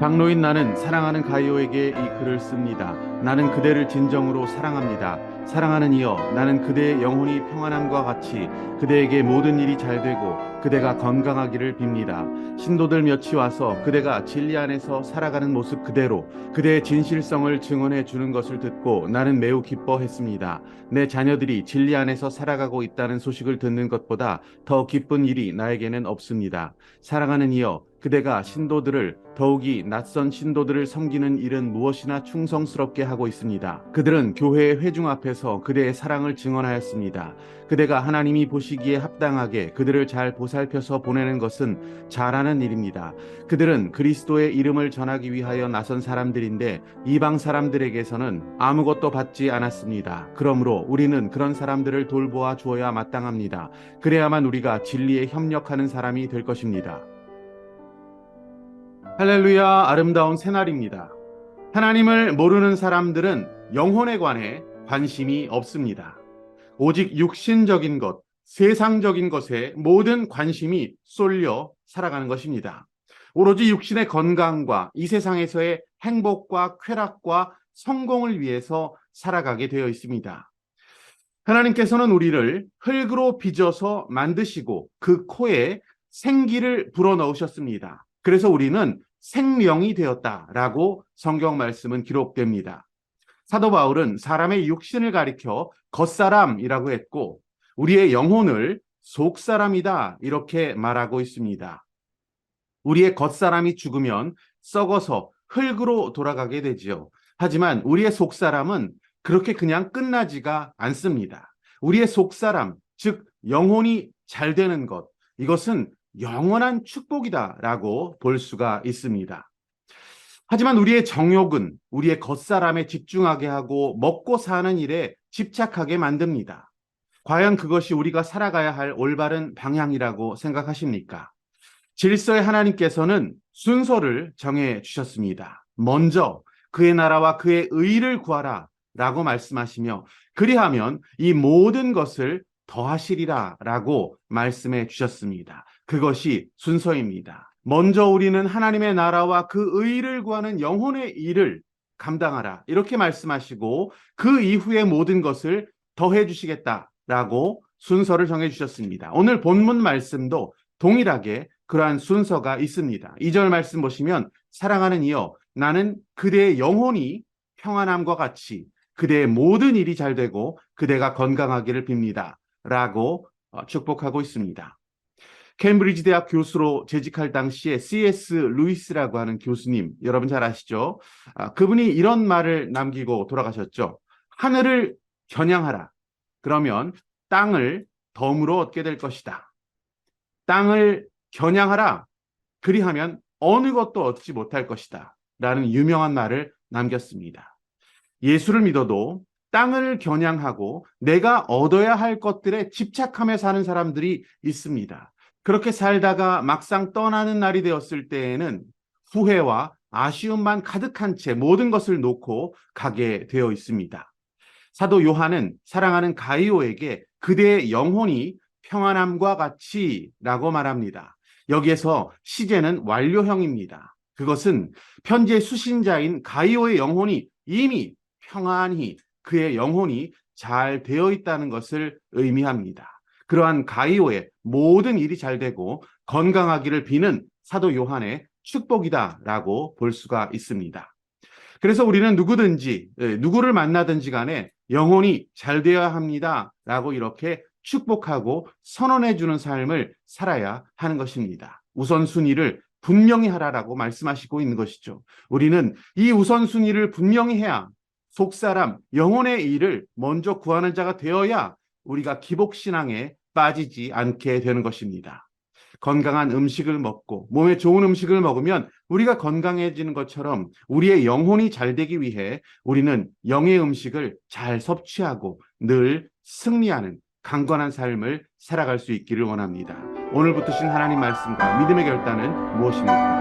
가이오인 나는 사랑하는 가이오에게 이 글을 씁니다. 나는 그대를 진정으로 사랑합니다. 사랑하는 이여, 나는 그대의 영혼이 평안함과 같이 그대에게 모든 일이 잘 되고 그대가 건강하기를 빕니다. 신도들 몇이 와서 그대가 진리 안에서 살아가는 모습 그대로 그대의 진실성을 증언해 주는 것을 듣고 나는 매우 기뻐했습니다. 내 자녀들이 진리 안에서 살아가고 있다는 소식을 듣는 것보다 더 기쁜 일이 나에게는 없습니다. 사랑하는 이여, 그대가 신도들을 더욱이 낯선 신도들을 섬기는 일은 무엇이나 충성스럽게 하고 있습니다. 그들은 교회의 회중 앞에서 그대의 사랑을 증언하였습니다. 그대가 하나님이 보시기에 합당하게 그들을 잘 보살펴서 보내는 것은 잘하는 일입니다. 그들은 그리스도의 이름을 전하기 위하여 나선 사람들인데 이방 사람들에게서는 아무것도 받지 않았습니다. 그러므로 우리는 그런 사람들을 돌보아 주어야 마땅합니다. 그래야만 우리가 진리에 협력하는 사람이 될 것입니다. 할렐루야 아름다운 새날입니다. 하나님을 모르는 사람들은 영혼에 관해 관심이 없습니다. 오직 육신적인 것, 세상적인 것에 모든 관심이 쏠려 살아가는 것입니다. 오로지 육신의 건강과 이 세상에서의 행복과 쾌락과 성공을 위해서 살아가게 되어 있습니다. 하나님께서는 우리를 흙으로 빚어서 만드시고 그 코에 생기를 불어 넣으셨습니다. 그래서 우리는 생명이 되었다라고 성경 말씀은 기록됩니다. 사도 바울은 사람의 육신을 가리켜 겉사람이라고 했고 우리의 영혼을 속사람이다 이렇게 말하고 있습니다. 우리의 겉사람이 죽으면 썩어서 흙으로 돌아가게 되지요. 하지만 우리의 속사람은 그렇게 그냥 끝나지가 않습니다. 우리의 속사람, 즉 영혼이 잘 되는 것, 이것은 영원한 축복이다라고 볼 수가 있습니다. 하지만 우리의 정욕은 우리의 겉사람에 집중하게 하고 먹고 사는 일에 집착하게 만듭니다. 과연 그것이 우리가 살아가야 할 올바른 방향이라고 생각하십니까? 질서의 하나님께서는 순서를 정해 주셨습니다. 먼저 그의 나라와 그의 의를 구하라 라고 말씀하시며 그리하면 이 모든 것을 더하시리라 라고 말씀해 주셨습니다. 그것이 순서입니다. 먼저 우리는 하나님의 나라와 그 의를 구하는 영혼의 일을 감당하라. 이렇게 말씀하시고 그 이후의 모든 것을 더해 주시겠다라고 순서를 정해 주셨습니다. 오늘 본문 말씀도 동일하게 그러한 순서가 있습니다. 2절 말씀 보시면 사랑하는 이여 나는 그대의 영혼이 평안함과 같이 그대의 모든 일이 잘 되고 그대가 건강하기를 빕니다. 라고 어, 축복하고 있습니다. 케임브리지 대학 교수로 재직할 당시에 C.S. 루이스라고 하는 교수님, 여러분 잘 아시죠? 아, 그분이 이런 말을 남기고 돌아가셨죠. 하늘을 겨냥하라. 그러면 땅을 덤으로 얻게 될 것이다. 땅을 겨냥하라. 그리하면 어느 것도 얻지 못할 것이다. 라는 유명한 말을 남겼습니다. 예수를 믿어도 땅을 겨냥하고 내가 얻어야 할 것들에 집착하며 사는 사람들이 있습니다. 그렇게 살다가 막상 떠나는 날이 되었을 때에는 후회와 아쉬움만 가득한 채 모든 것을 놓고 가게 되어 있습니다. 사도 요한은 사랑하는 가이오에게 그대의 영혼이 평안함과 같이 라고 말합니다. 여기에서 시제는 완료형입니다. 그것은 편지의 수신자인 가이오의 영혼이 이미 평안히 그의 영혼이 잘 되어 있다는 것을 의미합니다. 그러한 가이오의 모든 일이 잘 되고 건강하기를 비는 사도 요한의 축복이다라고 볼 수가 있습니다. 그래서 우리는 누구든지 예, 누구를 만나든지 간에 영혼이 잘 되어야 합니다라고 이렇게 축복하고 선언해 주는 삶을 살아야 하는 것입니다. 우선순위를 분명히 하라라고 말씀하시고 있는 것이죠. 우리는 이 우선순위를 분명히 해야 속사람, 영혼의 일을 먼저 구하는 자가 되어야 우리가 기복신앙에 빠지지 않게 되는 것입니다. 건강한 음식을 먹고 몸에 좋은 음식을 먹으면 우리가 건강해지는 것처럼 우리의 영혼이 잘 되기 위해 우리는 영의 음식을 잘 섭취하고 늘 승리하는 강건한 삶을 살아갈 수 있기를 원합니다. 오늘부터 신 하나님 말씀과 믿음의 결단은 무엇입니까?